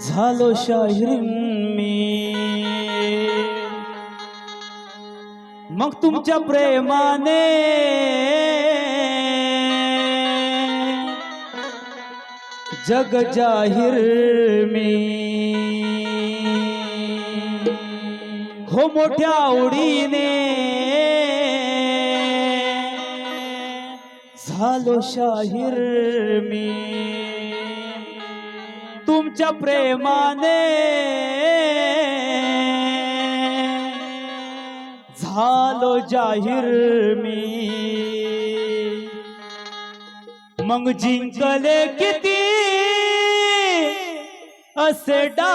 झालो शाहीर मी. मग तुमच्या प्रेमाने जग जाहीर मी. हो मोठ्या आवडीने झालो शाहीर मी. तुमच्या प्रेमाने झालो जाहीर मी. मग जिंकले किती? असे डा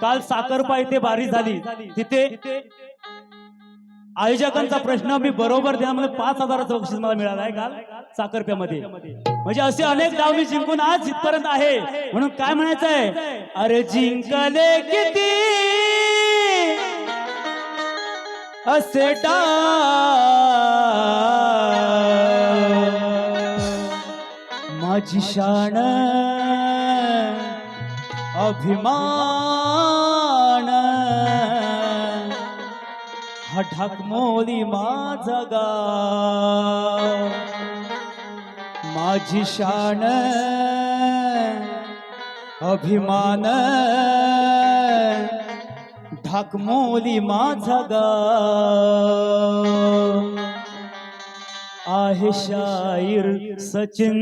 काल साखरपा इथे बारी झाली. तिथे आयोजकांचा प्रश्न मी बरोबर त्यामध्ये पाच हजाराचं बक्षीस मला मिळालं आहे काल साखरप्यामध्ये. म्हणजे असे अनेक डाव मी जिंकून आज इथपर्यंत आहे. म्हणून काय म्हणायचं आहे? अरे जिंकले किती? असे डाव. माझी शान अभिमान. ढकमोली माझा गाव. माझी शान अभिमान ढकमोली माझा गाव. आहे शाहीर सचिन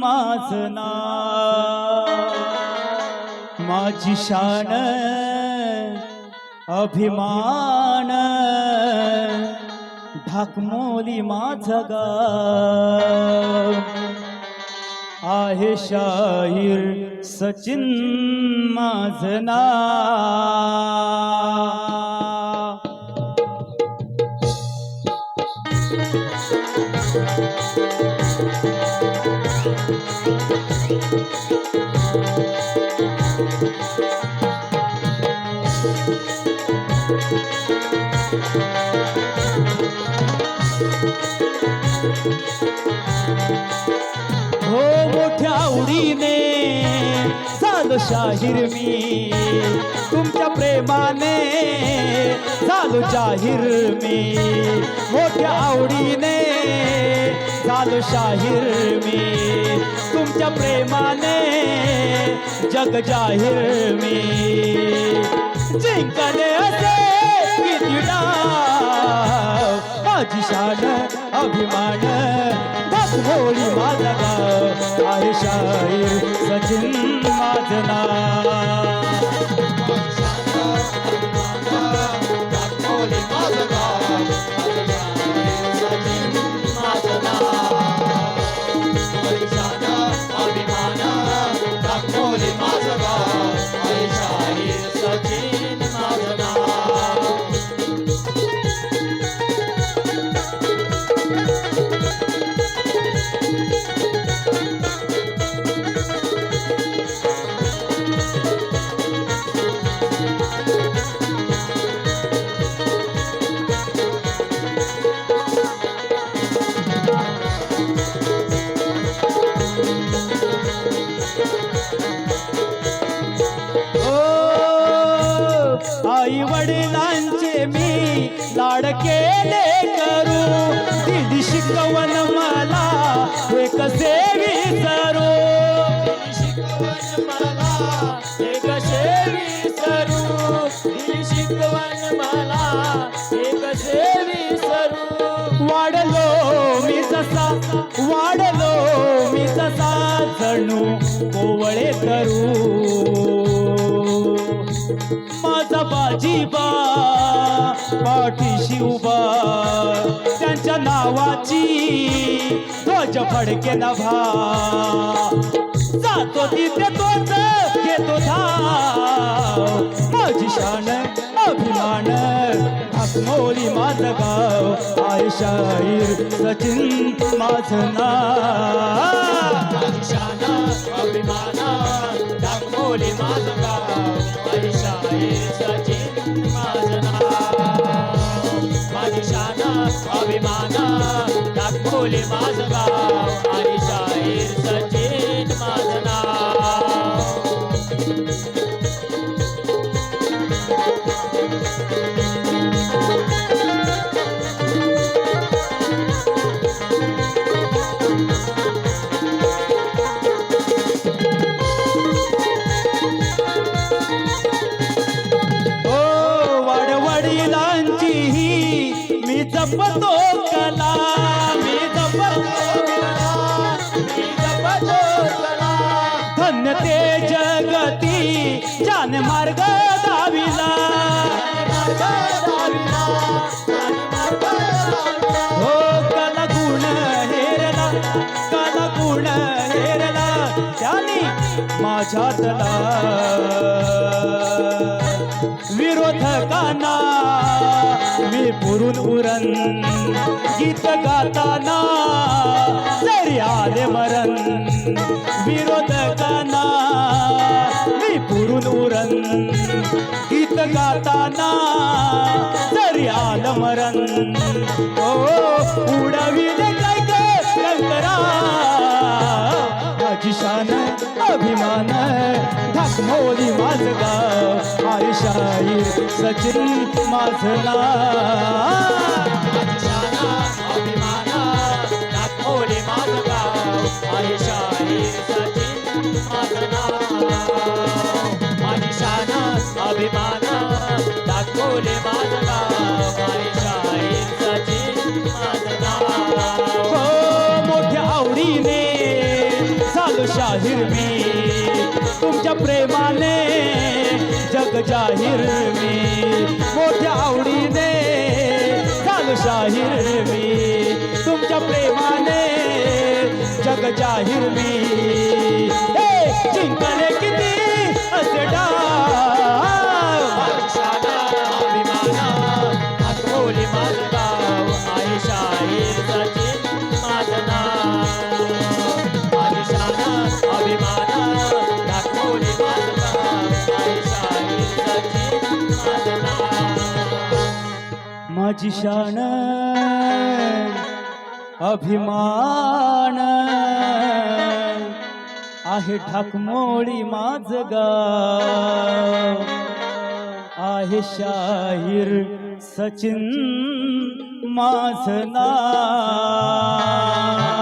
माझं नाव. माझी शान अभिमान ढाकमोली माझं गाव आहे शाहीर सचिन माझं you. हो मोठ्या आवडीने झालो शाहीर मी. तुमच्या प्रेमाने झालो जाहीर मी. मोठ्या आवडीने झालो शाहीर मी. तुमच्या प्रेमाने जग जाहीर मी. जिंकले असे किती डाव माझी शान अभिमान होळी माझा गाव आहे शाहीर सचिन माझं नाव आई वडिलांचे मी लाड केले करू. दिली शिकवण मला हे कसे विसरू कसे दिली शिकवण मला वाढलो मी जसा वाढलो मी जसा. जणू कोवळे करू. माझा बाजीबा पाठीशी उभा. त्यांच्या नावाची ध्वज फडके नभा जातो तिथे तोच घेतो धाव माझी शान अभिमान मोली माझं गाव. आय शाहीर सचिन माझं नाव. दाखवली माझं अभिमान दाखवले माझ गाव. आणि शाहीर शाहीर सचिन माझं नाव. ओ ज्याने मार्ग दाविला हो कला गुण हेरला कला गुण हेरला त्याने माझ्यातला विरोधकांना मी पुरून उरण गीत गाताना. जरी आले मरण. विरोधकांना मी पुरून उरण. गीत गाताना जरी आलं मरण. ओ उडविले काय कंकरा माझी शान अभिमान ढाकमोली माझ गाव आई शाहीर सचिन माझं अभिमाना दाखवले माझं गाव आहे हो मोठ्या आवडीने झालो शाहीर मी. तुमच्या प्रेमाने जग जाहीर मी. मोठ्या आवडीने झालो शाहीर मी. तुमच्या प्रेमाने जग जाहीर मी. जिंकले किती असे डाव शाना अभिमाना दाखवले माझी शान अभिमान. आहे ठाकमोळी माझ गाव. आहे शाहीर सचिन माझ नाव.